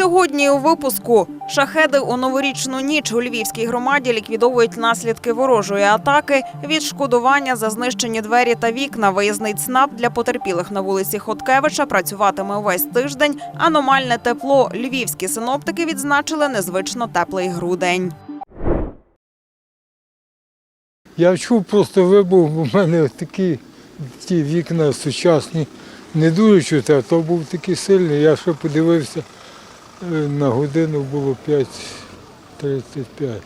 Сьогодні у випуску шахеди у новорічну ніч у львівській громаді ліквідовують наслідки ворожої атаки, відшкодування за знищені двері та вікна. Виїзний ЦНАП для потерпілих на вулиці Хоткевича працюватиме увесь тиждень. Аномальне тепло. Львівські синоптики відзначили незвично теплий грудень. Я чув просто вибух, в мене такі ті вікна сучасні не дуже чути, а то був такий сильний. Я ще подивився, на годину було 5.35.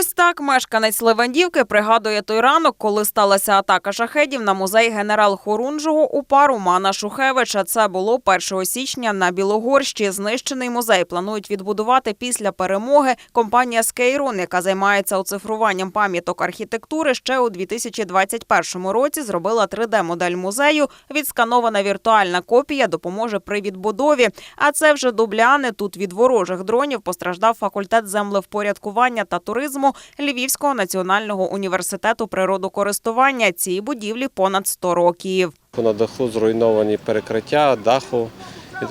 Ось так мешканець Левандівки пригадує той ранок, коли сталася атака шахедів на музей генерал Хорунжого УПА Романа Шухевича. Це було 1 січня на Білогорщі. Знищений музей планують відбудувати після перемоги. Компанія Скейрон, яка займається оцифруванням пам'яток архітектури, ще у 2021 році зробила 3D-модель музею. Відсканована віртуальна копія допоможе при відбудові. А це вже дубляни. Тут від ворожих дронів постраждав факультет землевпорядкування та туризму Львівського національного університету природокористування. Цій будівлі понад 100 років. На даху зруйновані перекриття даху,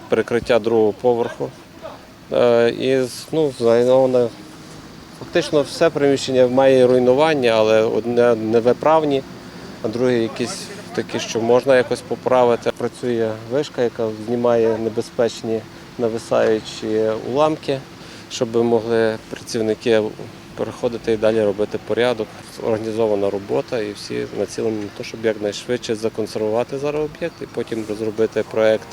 перекриття другого поверху. Е, І ну, зруйноване фактично все приміщення має руйнування, але одне невиправні, а друге якісь такі, що можна якось поправити. Працює вишка, яка знімає небезпечні нависаючі уламки, щоб могли працівники переходити і далі робити порядок. Організована робота і всі націлені на те, щоб якнайшвидше законсервувати зараз об'єкт і потім розробити проект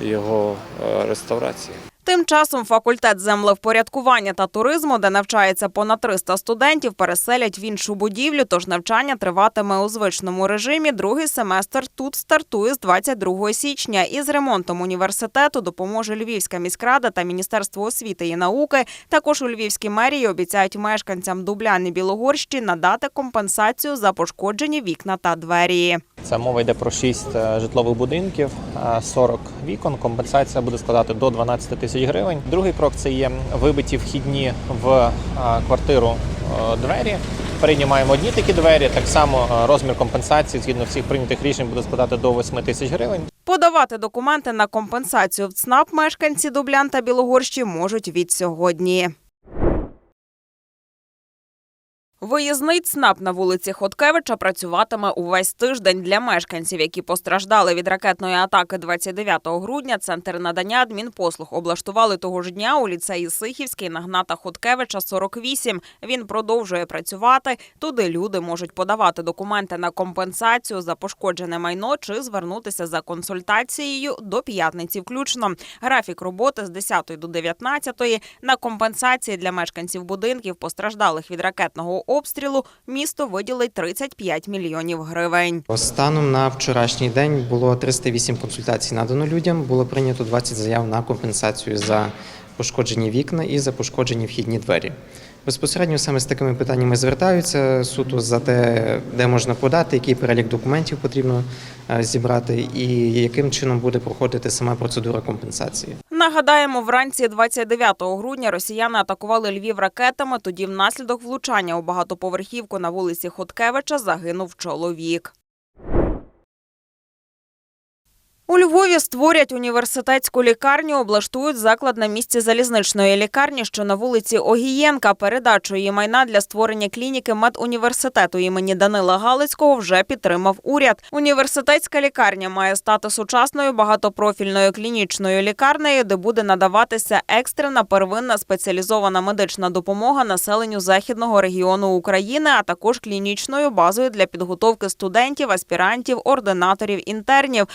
його е, реставрації. Тим часом факультет землевпорядкування та туризму, де навчається понад 300 студентів, переселять в іншу будівлю. Тож навчання триватиме у звичному режимі. Другий семестр тут стартує з 22 січня. Із ремонтом університету допоможе Львівська міськрада та Міністерство освіти і науки. Також у Львівській мерії обіцяють мешканцям Дубляни Білогорщі надати компенсацію за пошкоджені вікна та двері. Це мова йде про 6 житлових будинків, е, 40 вікон. Компенсація буде складати до 12 тисяч гривень. Другий крок це є вибиті вхідні в е, квартиру е, двері. Приймаємо одні такі двері. Так само е, розмір компенсації згідно всіх прийнятих рішень буде складати до 8 тисяч гривень. Подавати документи на компенсацію в ЦНАП мешканці Дублян та Білогорщі можуть від сьогодні. Виїзний ЦНАП на вулиці Хоткевича працюватиме увесь тиждень для мешканців, які постраждали від ракетної атаки 29 грудня. Центр надання адмінпослуг облаштували того ж дня у ліцеї Сихівський на Гната Хоткевича 48. Він продовжує працювати. Туди люди можуть подавати документи на компенсацію за пошкоджене майно чи звернутися за консультацією до п'ятниці. Включно графік роботи з 10 до 19 на компенсації для мешканців будинків, постраждалих від ракетного обстрілу. Місто виділить 35 мільйонів гривень. Станом на вчорашній день було 308 консультацій надано людям. Було прийнято 20 заяв на компенсацію за пошкоджені вікна і за пошкоджені вхідні двері. Безпосередньо саме з такими питаннями звертаються суто за те, де можна подати, який перелік документів потрібно е, зібрати, і яким чином буде проходити сама процедура компенсації. Нагадаємо, вранці 29 грудня росіяни атакували Львів ракетами. Тоді внаслідок влучання у багатоповерхівку на вулиці Хоткевича загинув чоловік. У Львові створять університетську лікарню, облаштують заклад на місці залізничної лікарні, що на вулиці Огієнка. Передачу її майна для створення клініки медуніверситету імені Данила Галицького вже підтримав уряд. Університетська лікарня має стати сучасною багатопрофільною клінічною лікарнею, де буде надаватися екстрена первинна спеціалізована медична допомога населенню західного регіону України, а також клінічною базою для підготовки студентів, аспірантів, ординаторів, інтернів.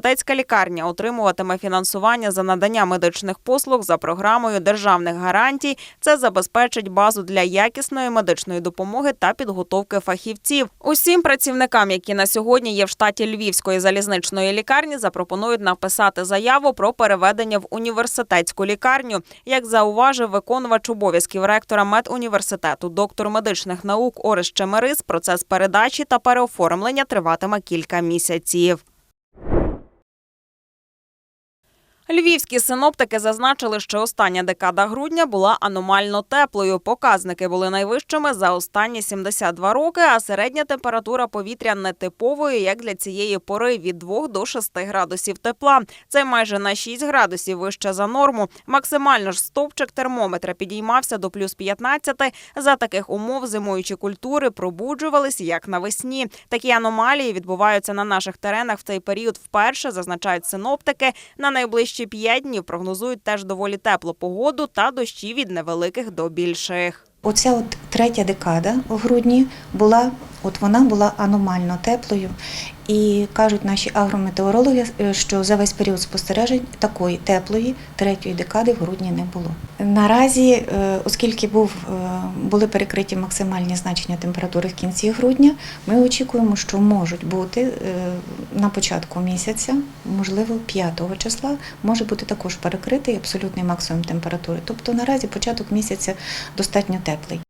Університетська лікарня отримуватиме фінансування за надання медичних послуг за програмою державних гарантій. Це забезпечить базу для якісної медичної допомоги та підготовки фахівців. Усім працівникам, які на сьогодні є в штаті Львівської залізничної лікарні, запропонують написати заяву про переведення в університетську лікарню. Як зауважив виконувач обов'язків ректора медуніверситету, доктор медичних наук Орес Чемерис, процес передачі та переоформлення триватиме кілька місяців. Львівські синоптики зазначили, що остання декада грудня була аномально теплою. Показники були найвищими за останні 72 роки, а середня температура повітря нетиповою, як для цієї пори від 2 до 6 градусів тепла. Це майже на 6 градусів вище за норму. Максимально ж стовпчик термометра підіймався до плюс 15. За таких умов зимуючі культури пробуджувались як навесні. Такі аномалії відбуваються на наших теренах в цей період вперше, зазначають синоптики. На найближчі 5 днів прогнозують теж доволі теплу погоду та дощі від невеликих до більших. Оця от третя декада в грудні була, от вона була аномально теплою. І кажуть наші агрометеорологи, е, що за весь період спостережень такої теплої третьої декади в грудні не було. Наразі, е, оскільки був, е, були перекриті максимальні значення температури в кінці грудня, ми очікуємо, що можуть бути на початку місяця, можливо, 5 числа, може бути також перекритий абсолютний максимум температури. Тобто наразі початок місяця достатньо теплий.